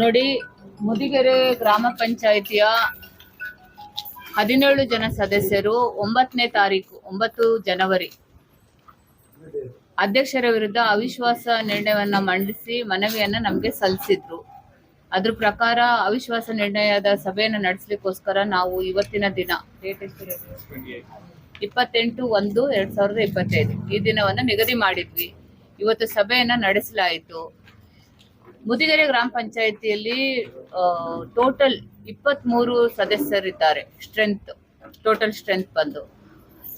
ನೋಡಿ ಮುದಿಗೆರೆ ಗ್ರಾಮ ಪಂಚಾಯಿತಿಯ ಹದಿನೇಳು ಜನ ಸದಸ್ಯರು ಒಂಬತ್ತನೇ ತಾರೀಕು ಒಂಬತ್ತು ಜನವರಿ. ಅಧ್ಯಕ್ಷರ ವಿರುದ್ಧ ಅವಿಶ್ವಾಸ ನಿರ್ಣಯವನ್ನ ಮಂಡಿಸಿ ಮನವಿಯನ್ನ ನಮಗೆ ಸಲ್ಲಿಸಿದ್ರು. ಅದ್ರ ಪ್ರಕಾರ ಅವಿಶ್ವಾಸ ನಿರ್ಣಯದ ಸಭೆಯನ್ನು ನಡೆಸಲಿಕ್ಕೋಸ್ಕರ ನಾವು ಇವತ್ತಿನ ದಿನ? ಇಪ್ಪತ್ತೆಂಟು ಒಂದು ಎರಡ್ ಸಾವಿರದ ಇಪ್ಪತ್ತೈದು ಈ ದಿನವನ್ನು ನಿಗದಿ ಮಾಡಿದ್ವಿ. ಇವತ್ತು ಸಭೆಯನ್ನ ನಡೆಸಲಾಯಿತು. ಮುದಿಗೆರೆ ಗ್ರಾಮ ಪಂಚಾಯತಿಯಲ್ಲಿ ಟೋಟಲ್ ಇಪ್ಪತ್ಮೂರು ಸದಸ್ಯರಿದ್ದಾರೆ ಸ್ಟ್ರೆಂತ್ ಟೋಟಲ್ ಸ್ಟ್ರೆಂತ್ ಬಂದು.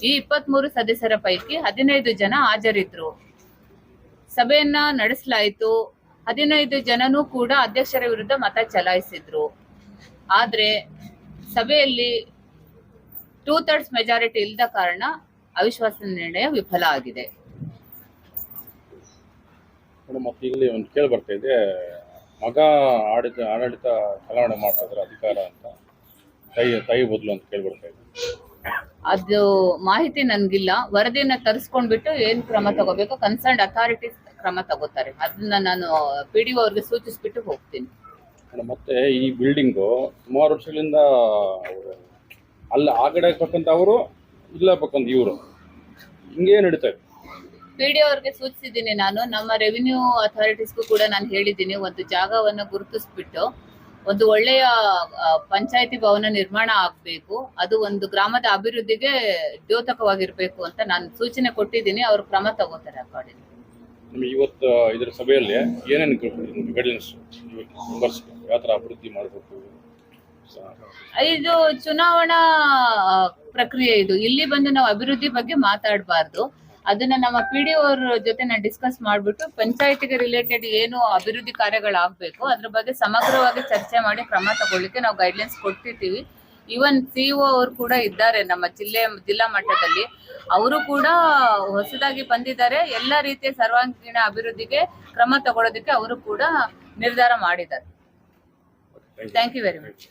ಈ ಇಪ್ಪತ್ಮೂರು ಸದಸ್ಯರ ಪೈಕಿ ಹದಿನೈದು ಜನ ಹಾಜರಿದ್ರು. ಸಭೆಯನ್ನ ನಡೆಸಲಾಯಿತು. ಹದಿನೈದು ಜನನೂ ಕೂಡ ಅಧ್ಯಕ್ಷರ ವಿರುದ್ಧ ಮತ ಚಲಾಯಿಸಿದ್ರು. ಆದ್ರೆ ಸಭೆಯಲ್ಲಿ ಟೂ ಥರ್ಡ್ಸ್ ಮೆಜಾರಿಟಿ ಇಲ್ಲದ ಕಾರಣ ಅವಿಶ್ವಾಸ ನಿರ್ಣಯ ವಿಫಲ ಆಗಿದೆ. ಮೇಡಮ್ ಮತ್ತೆ ಇಲ್ಲಿ ಒಂದು ಕೇಳಿ ಬರ್ತಾ ಇದೆ. ಮಗ ಆಡಳಿತ ಆಡಳಿತ ಚಲಾವಣೆ ಮಾಡ್ತಾ ಅಧಿಕಾರ ಅಂತ. ಕೈ ಕೈ ಬದಲು ಅಂತ ಕೇಳಿ ಬರ್ತಾ ಇದೆ. ಅದು ಮಾಹಿತಿ ನನಗಿಲ್ಲ. ವರದಿಯನ್ನ ತರಿಸ್ಕೊಂಡ್ಬಿಟ್ಟು ಏನು ಕ್ರಮ ತಗೋಬೇಕು? ಕನ್ಸರ್ನ್ ಅಥಾರಿಟೀಸ್ ಕ್ರಮ ತಗೋತಾರೆ. ಅದನ್ನ ನಾನು ಪಿ ಡಿ ಅವ್ರಿಗೆ ಸೂಚಿಸ್ಬಿಟ್ಟು ಹೋಗ್ತೀನಿ. ಮೇಡಮ್ ಮತ್ತೆ ಈ ಬಿಲ್ಡಿಂಗು ಸುಮಾರು ವರ್ಷಗಳಿಂದ ಅಲ್ಲ ಆ ಕಡೆ ಅವರು ಇಲ್ಲ ಇವರು. ಹಿಂಗೇ ನಡೀತಾ ಇದೆ. ಪಿ ಡಿ ಅವ್ರಿಗೆ ಸೂಚಿಸಿದ್ದೀನಿ ನಾನು. ನಮ್ಮ ರೆವಿನ್ಯೂ ಅಥಾರಿಟೀಸ್ಗೂ ಕೂಡ ನಾನು ಹೇಳಿದ್ದೀನಿ ಒಂದು ಜಾಗವನ್ನು ಗುರುತಿಸ್ಬಿಟ್ಟು ಒಂದು ಒಳ್ಳೆಯ ಪಂಚಾಯತಿ ಭವನ ನಿರ್ಮಾಣ ಆಗಬೇಕು. ಅದು ಒಂದು ಗ್ರಾಮದ ಅಭಿವೃದ್ಧಿಗೆ ದ್ಯೋತಕವಾಗಿರ್ಬೇಕು ಅಂತ ನಾನು ಸೂಚನೆ ಕೊಟ್ಟಿದ್ದೀನಿ. ಅವರು ಕ್ರಮ ತಗೋತಾರೆ ಅಕಾರ್ಡಿಂಗ್ ಇವತ್ತು ಇದರ ಸಭೆಯಲ್ಲಿ ಏನೇನು ಯಾವ ಥರ ಅಭಿವೃದ್ಧಿ ಮಾಡಬೇಕು? ಇದು ಚುನಾವಣಾ ಪ್ರಕ್ರಿಯೆ ಇದು. ಇಲ್ಲಿ ಬಂದು ನಾವು ಅಭಿವೃದ್ಧಿ ಬಗ್ಗೆ ಮಾತಾಡಬಾರ್ದು. ಅದನ್ನ ನಮ್ಮ ಪಿ ಡಿ ಅವ್ರ ಜೊತೆ ನಾನು ಡಿಸ್ಕಸ್ ಮಾಡ್ಬಿಟ್ಟು ಪಂಚಾಯತಿಗೆ ರಿಲೇಟೆಡ್ ಏನು ಅಭಿವೃದ್ಧಿ ಕಾರ್ಯಗಳಾಗಬೇಕು ಅದ್ರ ಬಗ್ಗೆ ಸಮಗ್ರವಾಗಿ ಚರ್ಚೆ ಮಾಡಿ ಕ್ರಮ ತಗೊಳ್ಳಿಕ್ಕೆ ನಾವು ಗೈಡ್ಲೈನ್ಸ್ ಕೊಟ್ಟಿರ್ತೀವಿ. ಈವನ್ ಒ ಅವರು ಕೂಡ ಇದ್ದಾರೆ ನಮ್ಮ ಜಿಲ್ಲೆ ಜಿಲ್ಲಾ ಮಟ್ಟದಲ್ಲಿ. ಅವರು ಕೂಡ ಹೊಸದಾಗಿ ಬಂದಿದ್ದಾರೆ. ಎಲ್ಲ ರೀತಿಯ ಸರ್ವಾಂಗೀಣ ಅಭಿವೃದ್ಧಿಗೆ ಕ್ರಮ ತಗೊಳ್ಳೋದಕ್ಕೆ ಅವರು ಕೂಡ ನಿರ್ಧಾರ ಮಾಡಿದ್ದಾರೆ. Thank you very much